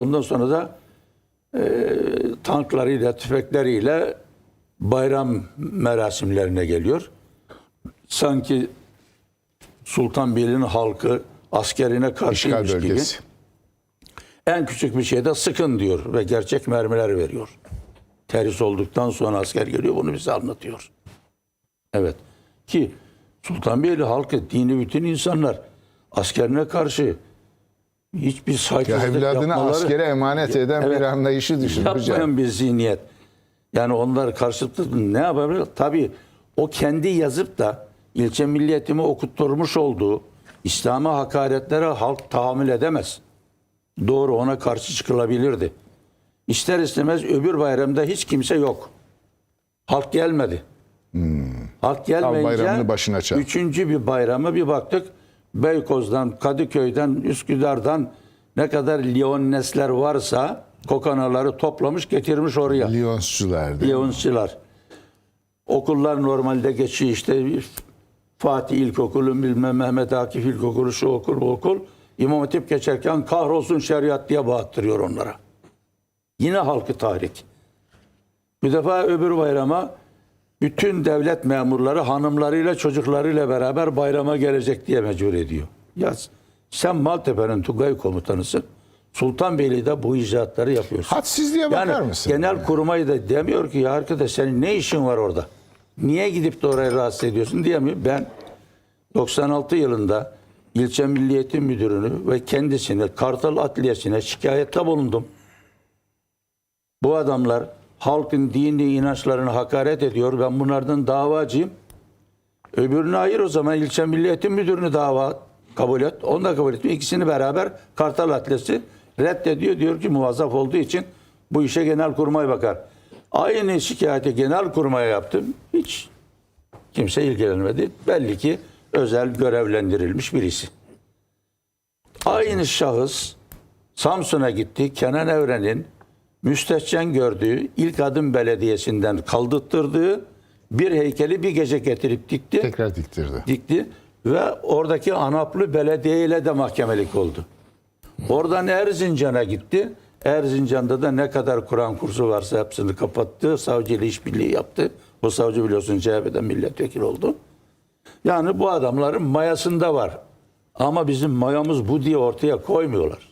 Ondan sonra da e, tanklarıyla, tüfekleriyle bayram merasimlerine geliyor. Sanki Sultanbeyli'nin halkı askerine karşıymış gibi. En küçük bir şeyde sıkın diyor ve gerçek mermiler veriyor. Terhis olduktan sonra asker geliyor bunu bize anlatıyor. Evet. Ki Sultanbeyli halkı dini bütün insanlar askerine karşı hiçbir Ya saygısızlık evladını yapmaları askere emanet eden Evet. bir anlayışı düşün yapmayan bir zihniyet. Yani onlar karşılıklı ne yapabilir? Tabii o kendi yazıp da ilçe milliyetimi okutturmuş olduğu İslam'a hakaretlere halk tahammül edemez. Doğru ona karşı çıkılabilirdi. İster istemez öbür bayramda hiç kimse yok. Halk gelmedi. Halk gelmeyince Hmm. bayramını başına çarptı. üçüncü bir bayramı bir baktık. Beykoz'dan, Kadıköy'den, Üsküdar'dan ne kadar Lyonnesler varsa kokanaları toplamış getirmiş oraya. Lyonsçular? Lyonsçılar. Okullar normalde geçiyor işte Fatih İlkokulu, bilmem Mehmet Akif İlkokulu, şu okul, bu okul. İmam Hatip geçerken kahrolsun şeriat diye bağıttırıyor onlara. Yine halkı tahrik. Bir defa öbür bayrama bütün devlet memurları hanımlarıyla çocuklarıyla beraber bayrama gelecek diye mecbur ediyor. Ya sen Maltepe'nin Tugay komutanısın. Sultanbeyli'de bu icraatları yapıyorsun. Hadsizliğe bakar Yani mısın? genel kurmayı da demiyor ki ya arkadaş senin ne işin var orada? Niye gidip de orayı rahatsız ediyorsun diyemiyor. Ben 96 yılında ilçe milliyetin müdürünü ve kendisini Kartal Adliyesi'ne şikayette bulundum. Bu adamlar halkın dini inançlarını hakaret ediyor. Ben bunlardan davacıyım. Öbürünü hayır o zaman ilçe milliyetin müdürünü dava kabul et. Onu da kabul etmiyor. İkisini beraber Kartal Adliyesi reddediyor. Diyor ki muvazzaf olduğu için bu işe genel kurmay bakar. Aynı şikayeti genel kurmaya yaptım. Hiç kimse ilgilenmedi. Belli ki özel görevlendirilmiş birisi. Aynı şahıs Samsun'a gitti. Kenan Evren'in müstehcen gördüğü ilk adım belediyesinden kaldırttırdığı bir heykeli bir gece getirip dikti Tekrar diktirdi. dikti ve oradaki Anaplı Belediye ile de mahkemelik oldu. Oradan Erzincan'a gitti. Erzincan'da da ne kadar Kur'an kursu varsa hepsini kapattı. Savcı ile işbirliği yaptı. Bu savcı biliyorsun CHP'den milletvekili oldu. Yani bu adamların mayasında var. Ama bizim mayamız bu diye ortaya koymuyorlar.